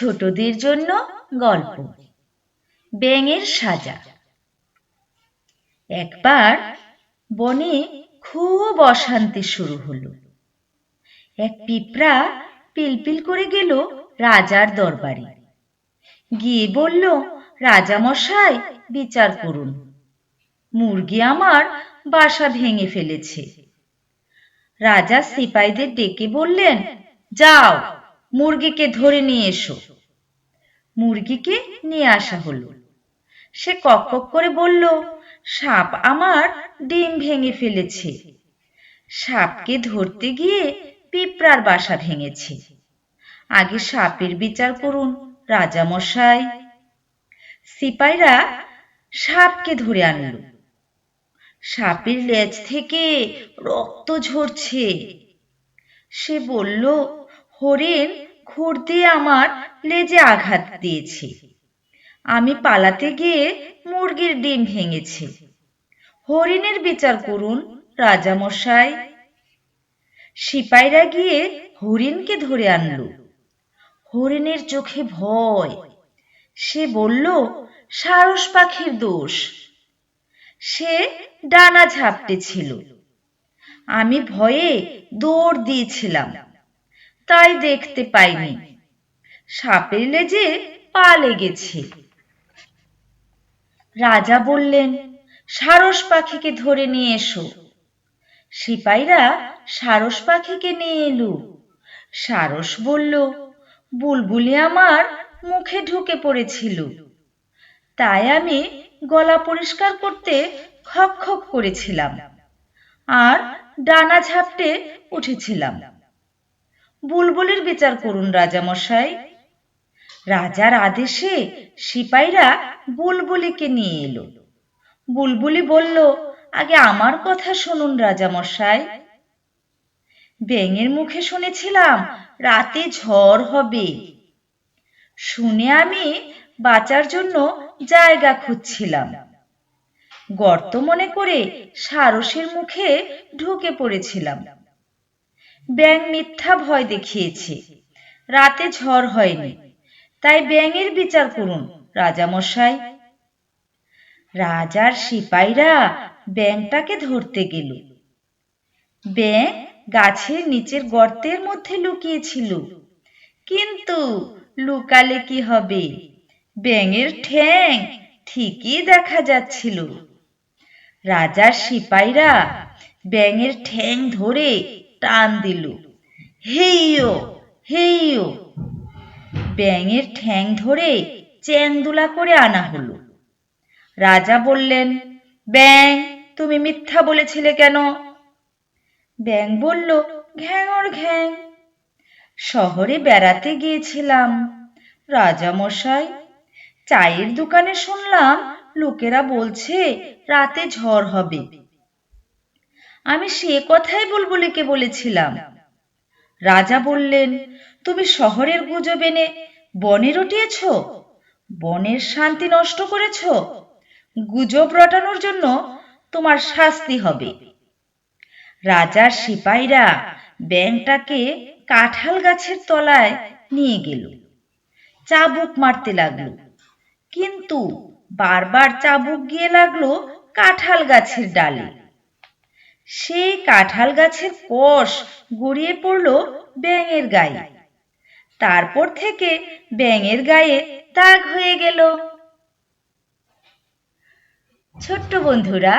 ছোটদের জন্য গল্প। ব্যাঙের সাজা। একবার বনে খুব অশান্তি শুরু হলো। এক পিঁপড়া পিলপিল করে গেল রাজার দরবারে। গিয়ে বলল, রাজামশাই, বিচার করুন। মুরগি আমার বাসা ভেঙে ফেলেছে। রাজা সিপাইদের ডেকে বললেন, যাও। মুরগিকে ধরে নিয়ে এসো। মুরগিকে নিয়ে আসা হলো। সে কক কক করে বলল, সাপ আমার ডিম ভেঙে ফেলেছে। সাপকে ধরতে গিয়ে পিঁপড়ার বাসা ভেঙেছে। আগে সাপের বিচার করুন রাজামশাই সিপাইরা সাপকে ধরে আনল। সাপের লেজ থেকে রক্ত ঝরছে। সে বলল হরিণ খুর দিয়ে আমার লেজে আঘাত দিয়েছে। আমি পালাতে গিয়ে মুরগির ডিম ভেঙেছে। হরিণের বিচার করুন, রাজামশাই। সিপাইরা গিয়ে হরিণকে ধরে আনলো। হরিণের চোখে ভয়। সে বলল, সারস পাখির দোষ। সে ডানা ঝাপটে ছিল আমি ভয়ে দৌড় দিয়েছিলাম। তাই দেখতে পাইনি। সাপের লেজে পা লেগেছে। রাজা বললেন, সারস পাখিকে ধরে নিয়ে এসো। সিপাইরা সারস পাখিকে নিয়ে এলো। সারস বলল, বুলবুলি আমার মুখে ঢুকে পড়েছিল। তাই আমি গলা পরিষ্কার করতে খক খক করেছিলাম। আর ডানা ঝাপটে উঠেছিলাম। বুলবুলির বিচার করুন রাজামশাই। রাজার আদেশে সিপাইরা বুলবুলিকে নিয়ে এলো। বুলবুলি বলল, আগে আমার কথা শুনুন রাজামশাই। ব্যাঙের মুখে শুনেছিলাম, রাতে ঝড় হবে। শুনে আমি বাঁচার জন্য জায়গা খুঁজছিলাম। গর্ত মনে করে সারসের মুখে ঢুকে পড়েছিলাম। ব্যাং মিথ্যা ভয় দেখিয়েছে। রাতে ঝড় হয়নি। তাই ব্যাঙের বিচার করুন, রাজামশাই। রাজার সিপাইরা ব্যাংটাকে ধরতে গেল। ব্যাং গাছের নিচের গর্তের মধ্যে লুকিয়েছিল। কিন্তু লুকালে কি হবে? ব্যাঙের ঠ্যাং ঠিকই দেখা যাচ্ছিল। রাজার সিপাইরা ব্যাঙের ঠ্যাং ধরে টান দিল। হেইও হেইও ব্যাঙের ঠ্যাং ধরে চ্যাংদুলা করে আনা হলো। রাজা বললেন ব্যাং তুমি মিথ্যা বলেছিলে কেন? ব্যাং বলল, ঘ্যাঙর ঘ্যাং। শহরে বেড়াতে গিয়েছিলাম। রাজা মশাই চায়ের দোকানে শুনলাম লোকেরা বলছে রাতে ঝড় হবে। আমি সে কথাই বুলবুলিকে বলেছিলাম। রাজা বললেন, তুমি শহরের গুজব এনে বনে রটিয়েছ? বনের শান্তি নষ্ট করেছ? গুজব রটানোর জন্য তোমার শাস্তি হবে। রাজার সিপাইরা ব্যাংটাকে কাঁঠাল গাছের তলায় নিয়ে গেল। চাবুক মারতে লাগল। কিন্তু বারবার চাবুক গিয়ে লাগল কাঁঠাল গাছের ডালে। সেই কাঁঠাল গাছের কষ গড়িয়ে পড়ল ব্যাঙের গায়ে। তারপর থেকে ব্যাঙের গায়ে দাগ হয়ে গেল। ছোট্ট বন্ধুরা,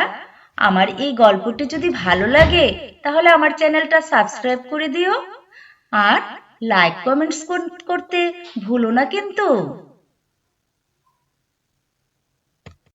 আমার এই গল্পটি যদি ভালো লাগে, তাহলে আমার চ্যানেলটা সাবস্ক্রাইব করে দিও। আর লাইক, কমেন্টস করতে ভুলো না কিন্তু।